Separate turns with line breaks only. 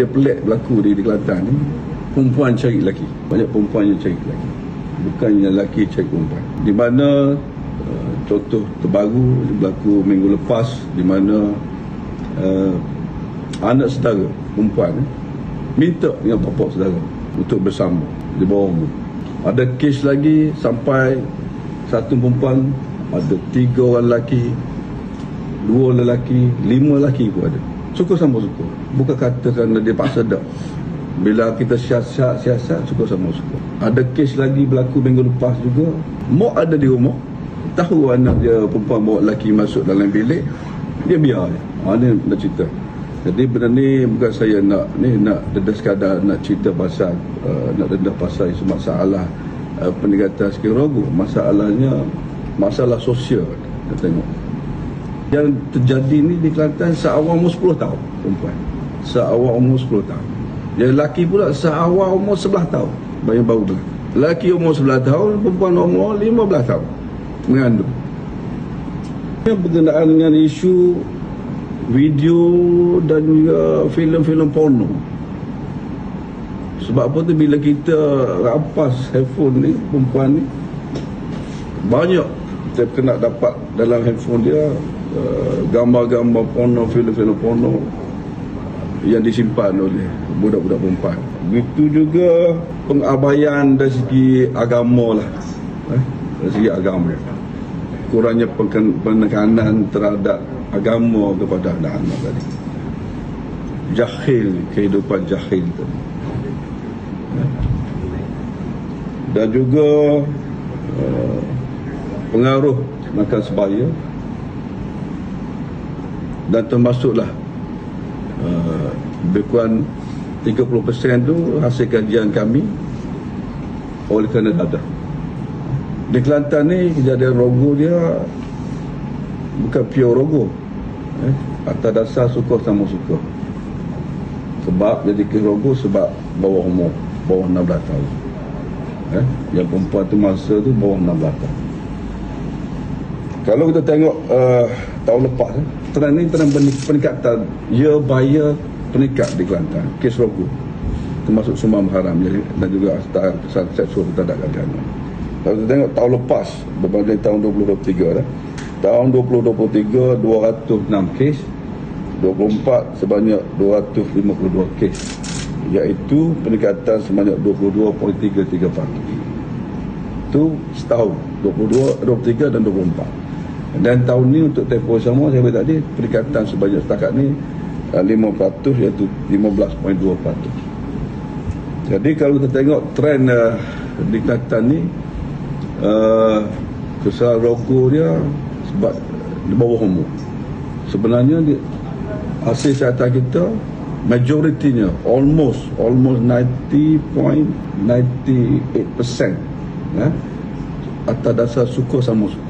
Dia pelik berlaku di, di Kelantan ni. Perempuan cari lelaki. Banyak perempuan yang cari lelaki. Bukannya lelaki cari perempuan. Di mana uh, contoh terbaru berlaku minggu lepas di mana uh, anak saudara perempuan eh, minta dengan bapa saudara untuk bersama di bawah umur. Ada kes lagi sampai satu perempuan ada tiga orang lelaki dua lelaki lima lelaki pun ada suka sama suka bukan kata kerana dia paksa tak. Bila kita siasat siasat suka sama suka ada kes lagi berlaku minggu lepas juga. Mak ada di rumah. Tahu anak dia perempuan bawa lelaki masuk dalam bilik. Dia biar je. Ha, ni nak cerita. Jadi benda ni bukan saya nak. Ni nak dedah sekadar nak cerita pasal uh, nak dedah pasal isu masalah uh, peningkatan rogo masalahnya masalah sosial kita tengok yang terjadi ni di Kelantan seawal umur 10 tahun perempuan. Seawal umur 10 tahun. Yang lelaki pula seawal umur 11 tahun. Banyak baru berlaku lelaki umur 11 tahun perempuan umur 15 tahun. Mengandung. Yang berkenaan dengan isu video dan juga filem-filem porno. Sebab apa tu? Bila kita rampas handphone ni perempuan ni banyak kita kena dapat dalam handphone dia gambar-gambar porno, filem-filem porno yang disimpan oleh budak-budak perempuan. Begitu juga pengabaian dari segi agama lah. Eh, dari segi agama. Kurangnya penekanan terhadap agama kepada anak-anak tadi. Jahil, kehidupan jahil tadi. Eh. Dan juga uh, pengaruh makan sebaya dan termasuklah uh, lebih kurang 30% tu hasil kajian kami oleh kerana dadah di Kelantan ni kejadian rogo dia bukan pure rogo eh, atas dasar suka sama suka. Sebab jadi ke rogo sebab bawah umur bawah 16 tahun. Eh, yang perempuan tu masa tu bawah 16 tahun. Kalau kita tengok uh, tahun lepas eh, trend ni trend peningkatan year by year peningkat di Kelantan kes rogo termasuk sumbang haram dan juga kesalahan seksual terhadap kanak kalau kita tengok tahun lepas berbanding tahun 2023 dah, tahun 2023 206 kes 24 sebanyak 252 kes iaitu peningkatan sebanyak 22.33 itu setahun 22, 23 dan 24 dan tahun ni untuk tempoh sama saya beritahu tadi peningkatan sebanyak setakat ni 5% uh, iaitu 15.2%. Jadi kalau kita tengok trend uh, peningkatan ni uh, kesalahan rokok dia sebab di bawah umur. Sebenarnya di, hasil siasatan kita majoritinya almost almost 90.98% ya, atas dasar suka sama suka